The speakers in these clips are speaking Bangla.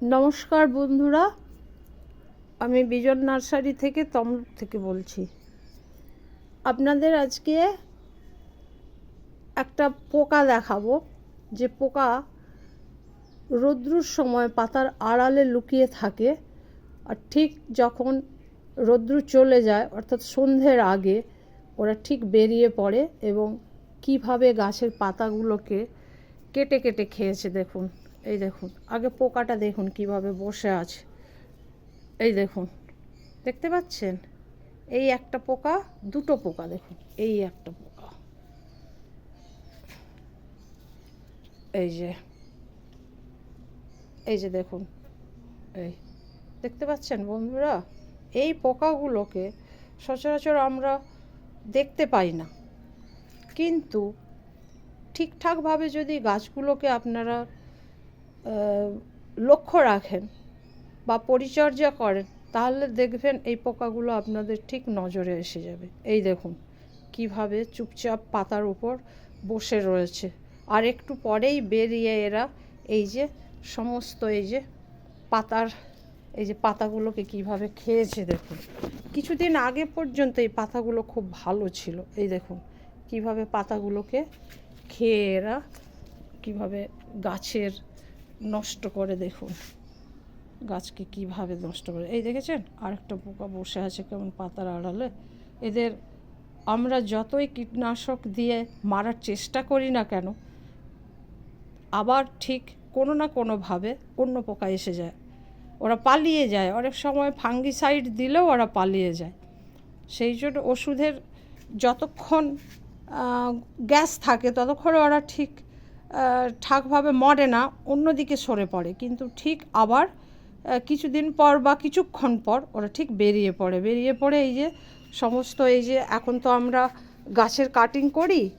নমস্কার বন্ধুরা, আমি বিজন নার্সারি থেকে তমলুক থেকে বলছি। আপনাদের আজকে একটা পোকা দেখাবো। যে পোকা রৌদ্রুর সময় পাতার আড়ালে লুকিয়ে থাকে আর ঠিক যখন রৌদ্রু চলে যায়, অর্থাৎ সন্ধ্যের আগে ওরা ঠিক বেরিয়ে পড়ে এবং কীভাবে গাছের পাতাগুলোকে কেটে কেটে খেয়েছে দেখুন। এই দেখুন, আগে পোকাটা দেখুন কীভাবে বসে আছে। এই দেখুন, দেখতে পাচ্ছেন? এই একটা পোকা, দুটো পোকা দেখুন, এই একটা পোকা। এই যে এই যে দেখুন, এই, দেখতে পাচ্ছেন বন্ধুরা? এই পোকাগুলোকে সচরাচর আমরা দেখতে পাই না। কিন্তু ঠিকঠাকভাবে যদি গাছগুলোকে আপনারা লক্ষ্য রাখেন বা পরিচর্যা করেন, তাহলে দেখবেন এই পোকাগুলো আপনাদের ঠিক নজরে এসে যাবে। এই দেখুন, কীভাবে চুপচাপ পাতার উপর বসে রয়েছে। আর একটু পরেই বেরিয়ে এরা এই যে সমস্ত এই যে পাতার, এই যে পাতাগুলোকে কীভাবে খেয়েছে দেখুন। কিছুদিন আগে পর্যন্ত এই পাতাগুলো খুব ভালো ছিল। এই দেখুন, কীভাবে পাতাগুলোকে খেয়ে এরা, কীভাবে গাছের নষ্ট করে দেখুন। গাছকে কীভাবে নষ্ট করে। এই দেখেছেন? আরেকটা পোকা বসে আছে কেমন পাতার আড়ালে। এদের আমরা যতই কীটনাশক দিয়ে মারার চেষ্টা করি না কেন, আবার ঠিক কোনো না কোনোভাবে অন্য পোকা এসে যায়। ওরা পালিয়ে যায়। অনেক সময় ফাঙ্গিসাইড দিলেও ওরা পালিয়ে যায়। সেই জন্য ওষুধের যতক্ষণ গ্যাস থাকে ততক্ষণ ওরা ঠিক ঠাকভাবে মরে না, অন্যদিকে সরে পড়ে। কিন্তু ঠিক আবার কিছুদিন পর বা কিছুক্ষণ পর ওরা ঠিক বেরিয়ে পড়ে। বেরিয়ে পড়ে এই যে সমস্ত এই যে এখন তো আমরা গাছের কাটিং করি,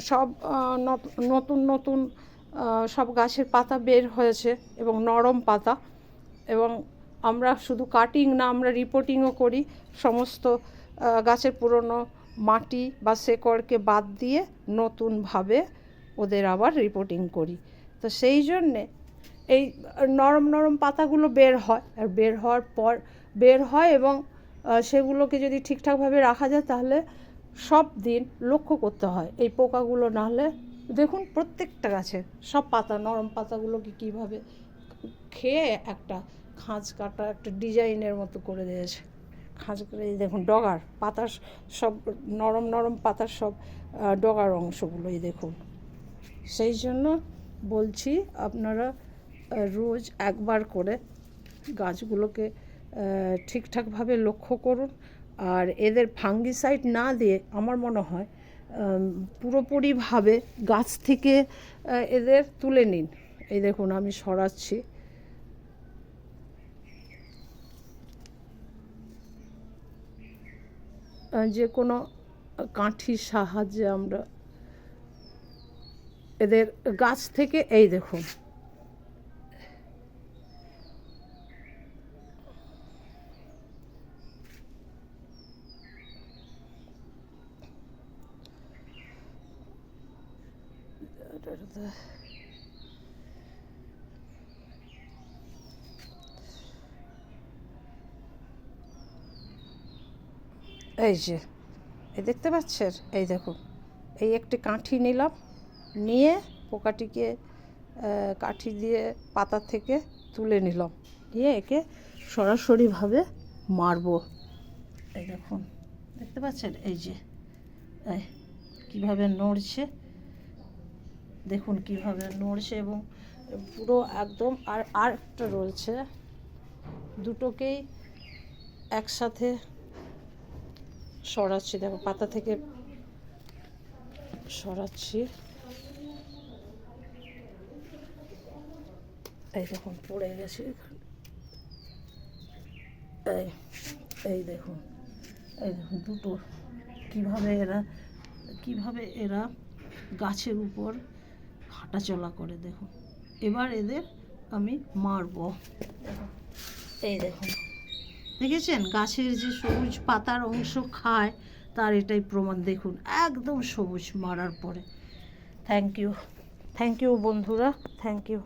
সব নত- নতুন নতুন সব গাছের পাতা বের হয়েছে এবং নরম পাতা এবং আমরা শুধু কাটিং না, আমরা রিপোর্টিংও করি। সমস্ত গাছের পুরনো মাটি বা শেকড়কে বাদ দিয়ে নতুনভাবে ওদের আবার রিপোর্টিং করি। তো সেই জন্যে এই নরম নরম পাতাগুলো বের হয়। আর বের হওয়ার পর বের হয় এবং সেগুলোকে যদি ঠিকঠাকভাবে রাখা যায় তাহলে সব দিন লক্ষ্য করতে হয়। এই পোকাগুলো না হলে দেখুন প্রত্যেকটা গাছের সব পাতা, নরম পাতাগুলোকে কীভাবে খেয়ে একটা খাঁজ কাটা, একটা ডিজাইনের মতো করে দিয়েছে। খাঁজ করে দেখুন ডগার পাতার সব নরম নরম পাতার সব ডগার অংশগুলোই দেখুন। সেই জন্য বলছি আপনারা রোজ একবার করে গাছগুলোকে ঠিকঠাকভাবে লক্ষ্য করুন। আর এদের ফাঙ্গিসাইড না দিয়ে আমার মনে হয় পুরোপুরিভাবে গাছ থেকে এদের তুলে নিন। এই দেখুন, আমি সরাচ্ছি। যে কোনো কাঠির সাহায্যে আমরা এদের গাছ থেকে, এই দেখুন। এই যে, এই দেখতে পাচ্ছেন? এই দেখুন, এই একটি কাঠি নিলাম। নিয়ে পোকাটিকে কাঠি দিয়ে পাতা থেকে তুলে নিলাম। দিয়ে একে সরাসরিভাবে মারবো। এই দেখুন, দেখতে পাচ্ছেন? এই যে, এই কীভাবে নড়ছে। দেখুন কীভাবে নড়ছে এবং পুরো একদম আর আর একটা রয়েছে। দুটোকেই একসাথে সরাচ্ছি। দেখো, পাতা থেকে সরাচ্ছি। এই দেখুন, পড়ে গেছে এই এই দেখুন এই দেখুন দুটো। কীভাবে এরা কীভাবে এরা গাছের উপর হাঁটাচলা করে দেখুন। এবার এদের আমি মারবো। এই দেখুন। দেখেছেন? গাছের যে সবুজ পাতার অংশ খায়, তার এটাই প্রমাণ। দেখুন, একদম সবুজ মারার পরে। থ্যাংক ইউ থ্যাংক ইউ বন্ধুরা। Thank you